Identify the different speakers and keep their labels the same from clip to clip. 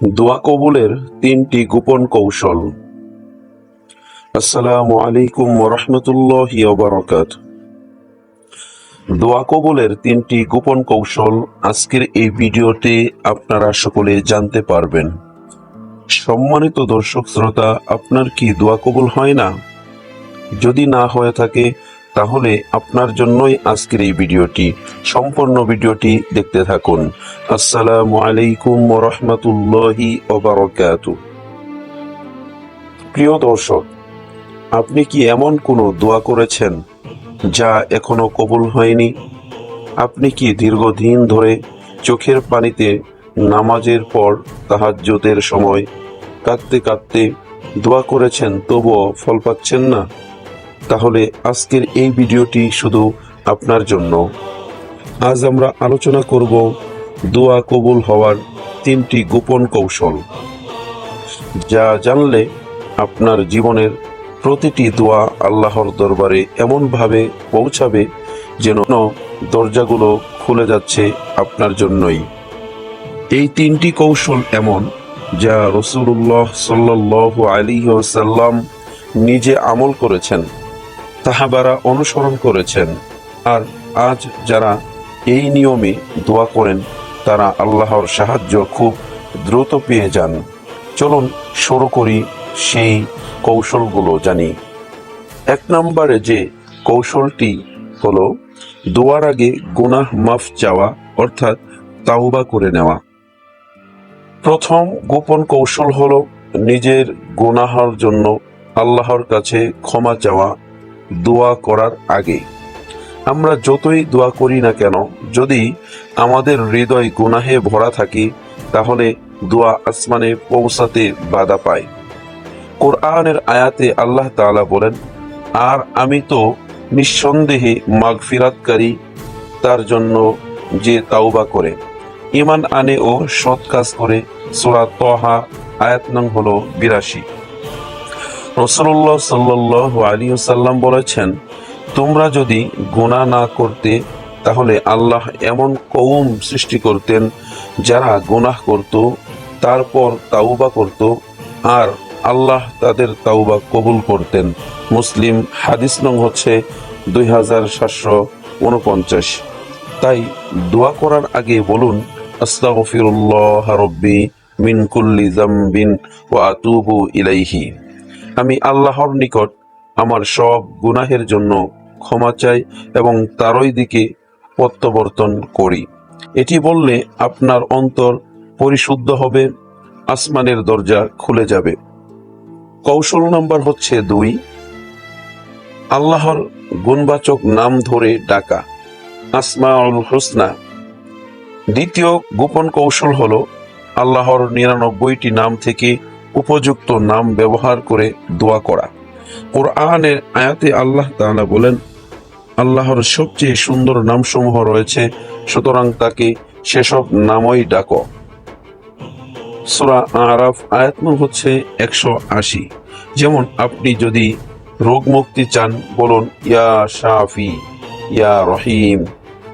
Speaker 1: দোয়া কবুলের তিনটি গোপন কৌশল। আসসালামু আলাইকুম ওরহমতুল্লাহ বারকাত দোয়া কবুলের তিনটি গোপন কৌশল আজকের এই ভিডিওতে আপনারা সকলে জানতে পারবেন। সম্মানিত দর্শক শ্রোতা, আপনার কি দোয়া কবুল হয় না? যদি না হয়ে থাকে তাহলে আপনার জন্যই আজকের এই ভিডিওটি, সম্পূর্ণ ভিডিওটি দেখতে থাকুন। আসসালামু আলাইকুম রহমতুল্লাহি ওবারকাতু প্রিয় দর্শক, আপনি কি এমন কোনো দোয়া করেছেন যা এখনও কবুল হয়নি? আপনি কি দীর্ঘদিন ধরে চোখের পানিতে নামাজের পর তাহাজ্জুদের সময় কাঁদতে কাঁদতে দোয়া করেছেন তবুও ফল পাচ্ছেন না? তাহলে আজকের এই ভিডিওটি শুধু আপনার জন্য। আজ আমরা আলোচনা করব দোয়া কবুল হওয়ার তিনটি গোপন কৌশল, যা জানলে আপনার জীবনের প্রতিটি দোয়া আল্লাহর দরবারে এমনভাবে পৌঁছাবে যেন দরজাগুলো খুলে যাচ্ছে আপনার জন্যই। এই তিনটি কৌশল এমন, যা রসুল্লাহ সাল্লাহ আলী সাল্লাম নিজে আমল করেছেন। তাহাবারা অনুসরণ করেছেন। আর আজ যারা এই নিয়মে দোয়া করেন, তারা আল্লাহর সাহায্য খুব দ্রুত পেয়ে যান। চলুন শুরু করি সেই কৌশলগুলো জানি। এক নম্বরে যে কৌশলটি হলো, দোয়ার আগে গুনাহ মাফ চাওয়া, অর্থাৎ তাওবা করে নেওয়া। প্রথম গোপন কৌশল হলো নিজের গুনাহার জন্য আল্লাহর কাছে ক্ষমা চাওয়া দোয়া করার আগে আমরা যতই দোয়া করি না কেন, যদি আমাদের হৃদয় গুনাহে ভরা থাকি, তাহলে দোয়া আসমানে পৌঁছাতে বাধা পায়। কোরআনের আয়াতে আল্লাহ তাআলা বলেন, আর আমি তো নিঃসন্দেহে মাগফিরাতকারী, তার জন্য যে তাওবা করে ইমান আনে ও সৎ কাজ করে, সূরা তহা আয়াত নং হলো বিরাশি। রসুল্লাহ সাল্লাহ আলী সাল্লাম বলেছেন, তোমরা যদি গুণা না করতে, তাহলে আল্লাহ এমন কৌম সৃষ্টি করতেন যারা গুনাহ করত, তারপর তাওবা করত, আর আল্লাহ তাদের তাওবা কবুল করতেন। মুসলিম হাদিস নং হচ্ছে দুই হাজার সাতশো উনপঞ্চাশ। তাই দোয়া করার আগে বলুন, আস্তাগফিরুল্লাহ রব্বি মিন কুল্লি জামবিন ওয়া আতুবু ইলাইহি। আমি আল্লাহর নিকট আমার সব গুনাহের জন্য ক্ষমা চাই এবং তারই দিকে প্রত্যাবর্তন করি। এটি বললে আপনার অন্তর পরিশুদ্ধ হবে, আসমানের দরজা খুলে যাবে। কৌশল নাম্বার হচ্ছে দুই, আল্লাহর গুণবাচক নাম ধরে ডাকা, আসমাউল হোসনা। দ্বিতীয় গোপন কৌশল হলো, আল্লাহর নিরানব্বইটি নাম থেকে উপযুক্ত নাম ব্যবহার করে দোয়া করা। কোরআনের আয়াতে আল্লাহ তাআলা বলেন, আল্লাহর সবচেয়ে সুন্দর নামসমূহ রয়েছে, সুতরাং তাকে সেসব নামই ডাকো। সুরা আরাফ আয়াত হচ্ছে একশো আশি। যেমন, আপনি যদি রোগ মুক্তি চান, বলুন, ইয়া শাফি, ইয়া রহিম,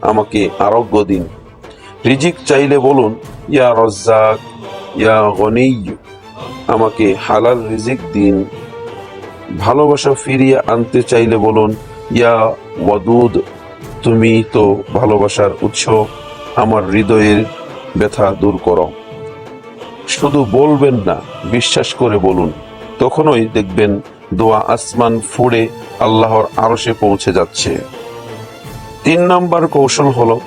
Speaker 1: আমাকে আরোগ্য দিন। রিজিক চাইলে বলুন, ইয়া রজ্জাক, ইয়া গনিয় আমাকে হালাল রিজিক দিন। ভালোবাসা ফিরিয়ে আনতে চাইলে বলুন, ইয়া ওয়াদুদ, তুমি তো ভালোবাসার উৎস, আমার হৃদয়ের ব্যথা দূর করো। শুধু বলবেন না, বিশ্বাস করে বলুন। তখনই দেখবেন দোয়া আসমান ফুড়ে আল্লাহর আরশে পৌঁছে যাচ্ছে। তিন নম্বর কৌশল হলো,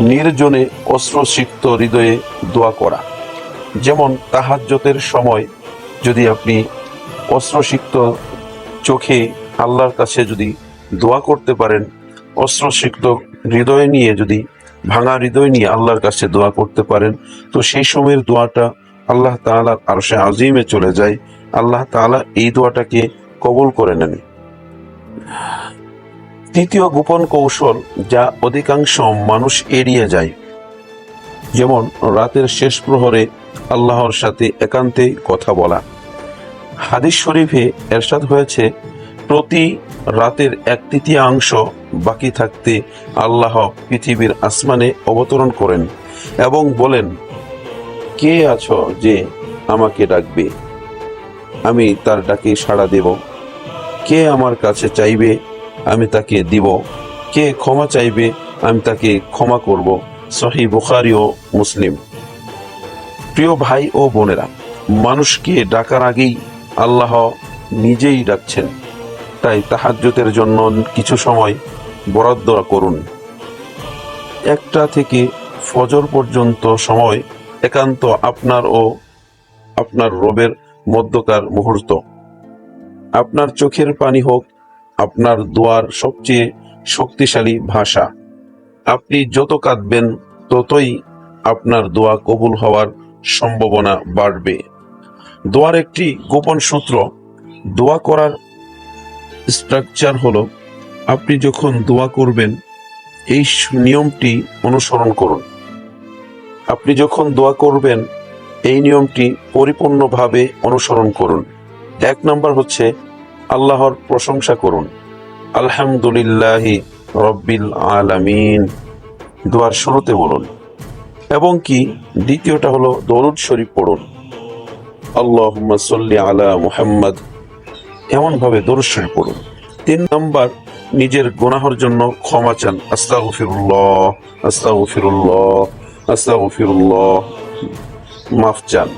Speaker 1: নির্জনে অস্ত্রসিক্ত হৃদয়ে দোয়া করা। যেমন তাহাজ্জতের সময় যদি আপনি অস্ত্রসিক্ত চোখে আল্লাহর কাছে যদি দোয়া করতে পারেন, অস্ত্রসিক্ত হৃদয় নিয়ে যদি ভাঙা হৃদয় নিয়ে আল্লাহর কাছে দোয়া করতে পারেন, তো সেই সময়ের দোয়াটা আল্লাহ তাআলার আরশে আজিমে চলে যায়। আল্লাহ তাআলা এই দোয়াটাকে কবুল করে নেন। তৃতীয় গোপন কৌশল যা অধিকাংশ মানুষ এড়িয়ে যায়, যেমন রাতের শেষ প্রহরে আল্লাহর সাথে একান্তে কথা বলা। হাদিস শরীফে এরশাদ হয়েছে, প্রতি রাতের এক তৃতীয়াংশ বাকি থাকতে আল্লাহ পৃথিবীর আসমানে অবতরণ করেন এবং বলেন, কে আছো যে আমাকে ডাকবে? আমি তার ডাকে সাড়া দেব। কে আমার কাছে চাইবে, আমি তাকে দিব। কে ক্ষমা চাইবে, আমি তাকে ক্ষমা করব। সহি বুখারি ও মুসলিম। প্রিয় ভাই ও বোনেরা, মানুষকে ডাকার আগেই আল্লাহ নিজেই ডাকছেন। তাই তাহাজ্জুদের জন্য কিছু সময় বরাদ্দ করুন। একটা থেকে ফজর পর্যন্ত সময় একান্ত আপনার ও আপনার রবের মধ্যকার মুহূর্ত। আপনার চোখের পানি হোক, আপনার দোয়ার সবচেয়ে শক্তিশালী ভাষা। আপনি যত কাঁদবেন, ততই আপনার দোয়া কবুল হওয়ার সম্ভাবনা বাড়বে। দোয়ার একটি গোপন সূত্র দোয়া করার স্ট্রাকচার হলো, আপনি যখন দোয়া করবেন, এই নিয়মটি অনুসরণ করুন। আপনি যখন দোয়া করবেন, এই নিয়মটি পরিপূর্ণভাবে অনুসরণ করুন। এক নম্বর হচ্ছে আল্লাহর প্রশংসা করুন। আলহামদুলিল্লাহ রব্বিল আলামিন। দোয়ার শুরুতে বলুন এবং কি? দ্বিতীয়টা হলো দরুদ শরীফ পড়ুন। আল্লাহ সাল্লি আলা মুহাম্মদ। এমনভাবে দরুদ শরীফ পড়ুন। তিন নম্বর, নিজের গুনাহর জন্য ক্ষমা চান। আস্তাগফিরুল্লাহ আস্তাগফিরুল্লাহ আস্তাগফিরুল্লাহ। মাফ চান।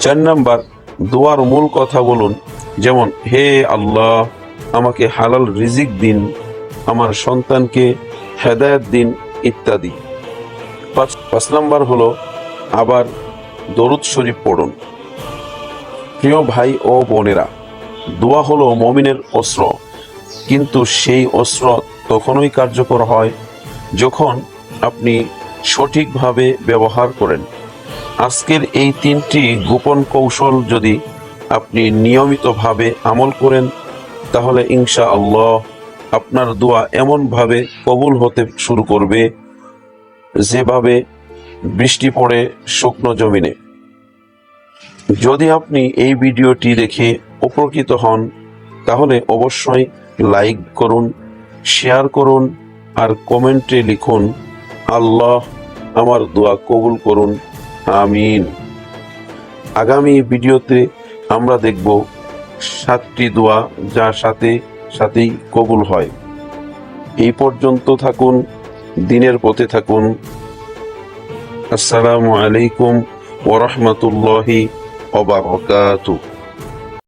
Speaker 1: চার নাম্বার, দোয়ার মূল কথা বলুন। যেমন, হে আল্লাহ, আমাকে হালাল রিজিক দিন, আমার সন্তানকে হেদায়েত দিন, ইত্যাদি। পাঁচ পাঁচ নাম্বার হলো আবার দরুদ শরীফ পড়ুন। প্রিয় ভাই ও বোনেরা, দোয়া হলো মমিনের অস্ত্র। কিন্তু সেই অস্ত্র তখনই কার্যকর হয় যখন আপনি সঠিকভাবে ব্যবহার করেন। আজকের এই তিনটি গোপন কৌশল যদি আপনি নিয়মিতভাবে আমল করেন, তাহলে ইনশা আল্লাহ আপনার দোয়া এমনভাবে কবুল হতে শুরু করবে যেভাবে বৃষ্টি পড়ে শুকনো জমিনে। যদি আপনি এই ভিডিওটি দেখে উপকৃত হন, তাহলে অবশ্যই লাইক করুন, শেয়ার করুন, আর কমেন্টে লিখুন, আল্লাহ আমার দোয়া কবুল করুন, আমিন। আগামী ভিডিওতে আমরা দেখব সাতটি দোয়া যা সাথে সাথেই কবুল হয়। এই পর্যন্ত থাকুন। দিনের পথে থাকুন। আসসালামু আলাইকুম ওরহমতুল্লাহি ওবারকাতুহ